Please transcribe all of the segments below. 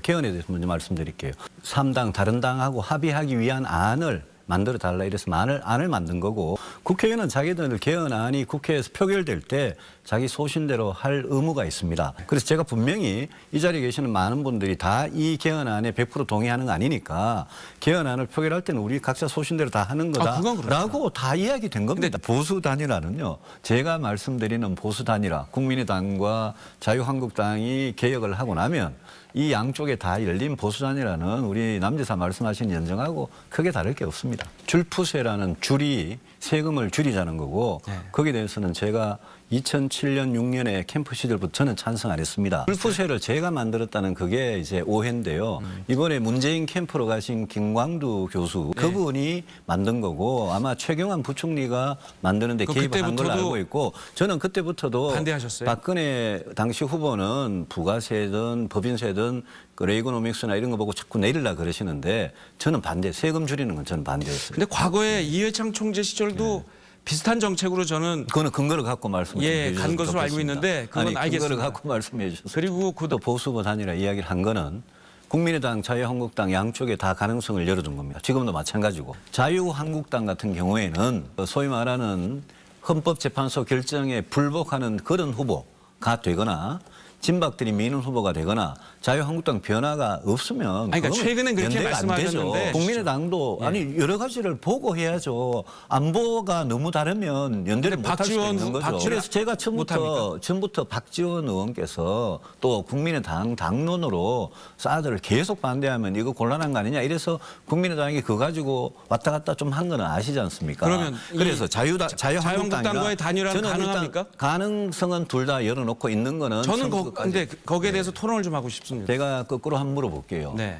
개헌에 대해서 먼저 말씀드릴게요. 삼당 다른 당하고 합의하기 위한 안을 만들어 달라 이래서 안을, 안을 만든 거고 국회의원은 자기들 개헌안이 국회에서 표결될 때 자기 소신대로 할 의무가 있습니다. 그래서 제가 분명히 이 자리에 계시는 많은 분들이 다 이 개헌안에 100% 동의하는 거 아니니까 개헌안을 표결할 때는 우리 각자 소신대로 다 하는 아, 그렇죠. 거다라고 다 이야기된 겁니다. 보수 단일화는요. 제가 말씀드리는 보수 단일화 국민의당과 자유한국당이 개혁을 하고 나면 이 양쪽에 다 열린 보수 단일화는 우리 남지사 말씀하신 연정하고 크게 다를 게 없습니다. 줄푸세라는 줄이 세금을 줄이자는 거고 네. 거기에 대해서는 제가 2007년 6년에 캠프 시절부터 저는 찬성 안 했습니다. 줄푸세를 제가 만들었다는 그게 이제 오해인데요. 음. 이번에 문재인 캠프로 가신 김광두 교수 네. 그분이 만든 거고 아마 최경환 부총리가 만드는데 그 개입을 한 걸로 그때부터도 알고 있고 저는 그때부터도 반대하셨어요? 박근혜 당시 후보는 부가세든 법인세든 그 레이거노믹스나 이런 거 보고 자꾸 내리려 그러시는데 저는 반대 세금 줄이는 건 저는 반대했어요. 근데 과거에 이회창 총재 시절도 비슷한 정책으로 저는 그거는 근거를 갖고 말씀을 예, 좀 해주셔서 간 것으로 알고. 있는데 그건 아니, 알겠습니다. 근거를 갖고 말씀해 주셔서 그리고 그또 보수부 단일화 이야기를 한 거는 국민의당, 자유한국당 양쪽에 다 가능성을 열어둔 겁니다. 지금도 마찬가지고 자유한국당 같은 경우에는 소위 말하는 헌법재판소 결정에 불복하는 그런 후보가 되거나 진박들이 미는 후보가 되거나 자유한국당 변화가 없으면 아니, 그러니까 최근엔 그렇게 연대가 안 되죠. 말씀하셨는데 국민의당도 예. 아니 여러 가지를 보고 해야죠. 안보가 너무 다르면 연대를 근데 못할 수도 박지원 있는 후- 거죠. 박지원 그래서 제가 처음부터 못합니까? 전부터 박지원 의원께서 또 국민의당 당론으로 사드를 계속 반대하면 이거 곤란한 거 아니냐 이래서 국민의당이 그거 가지고 왔다 갔다 좀 한 거는 아시지 않습니까? 그러면 이 그래서 자유다 자유한국당과 자유한국당과의 단일화는 가능합니까? 가능성은 둘 다 열어놓고 있는 거는 저는 거, 처음부터까지. 근데 그- 거기에 대해서 토론을 좀 하고 싶습니다. 제가 거꾸로 한번 물어볼게요. 네.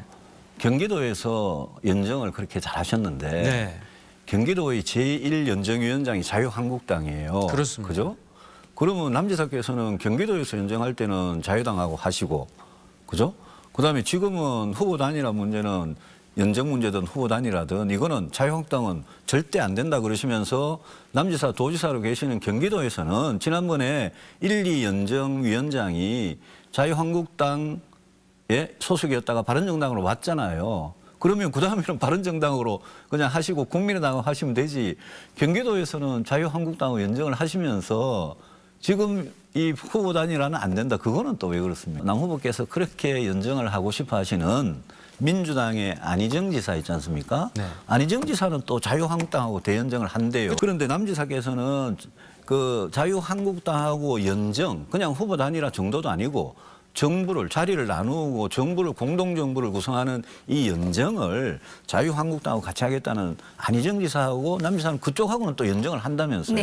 경기도에서 연정을 그렇게 잘하셨는데 네. 경기도의 제1연정위원장이 자유한국당이에요. 그렇습니다. 그죠? 그러면 남지사께서는 경기도에서 연정할 때는 자유당하고 하시고, 그죠? 그 다음에 지금은 후보 단일화 문제는 연정 문제든 후보 단일화든 이거는 자유한국당은 절대 안 된다 그러시면서 남지사 도지사로 계시는 경기도에서는 지난번에 1, 2 연정위원장이 자유한국당의 소속이었다가 바른정당으로 왔잖아요. 그러면 그 다음에는 바른정당으로 그냥 하시고 국민의당을 하시면 되지. 경기도에서는 자유한국당을 연정을 하시면서 지금 이 후보 단일화는 안 된다. 그거는 또 왜 그렇습니까? 남 후보께서 그렇게 연정을 하고 싶어 하시는 민주당의 안희정 지사 있지 않습니까? 네. 안희정 지사는 또 자유한국당하고 대연정을 한대요. 그런데 남 지사께서는 그 자유한국당하고 연정, 그냥 후보 단일화 정도도 아니고 정부를 자리를 나누고 정부를 공동 정부를 구성하는 이 연정을 자유한국당하고 같이 하겠다는 안희정 지사하고 남 지사는 그쪽하고는 또 연정을 한다면서요. 네.